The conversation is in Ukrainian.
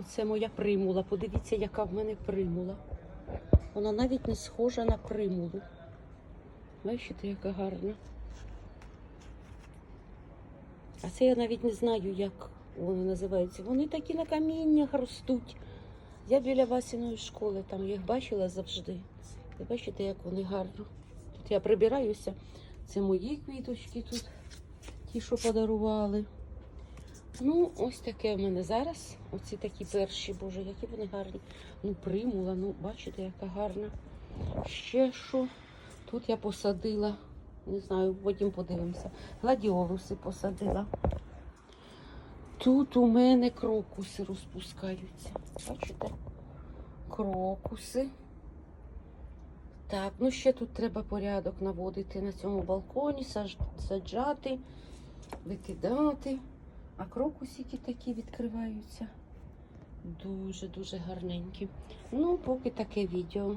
Оце моя примула. Подивіться, яка в мене примула. Вона навіть не схожа на примулу. Бачите, яка гарна. А це я навіть не знаю, як вони називаються. Вони такі на каміннях ростуть. Я біля Васіної школи, там їх бачила завжди. Ви бачите, як вони гарно. Тут я прибираюся. Це мої квіточки тут, ті, що подарували. Ну, ось таке в мене зараз. Оці такі перші, боже, які вони гарні. Ну, примула, ну, бачите, яка гарна. Ще що. Тут я посадила, не знаю, потім подивимося. Гладіолуси посадила. Тут у мене крокуси розпускаються. Бачите? Крокуси. Так, ну ще тут треба порядок наводити на цьому балконі, саджати, викидати. А крокусики такі відкриваються. Дуже-дуже гарненькі. Ну, поки таке відео.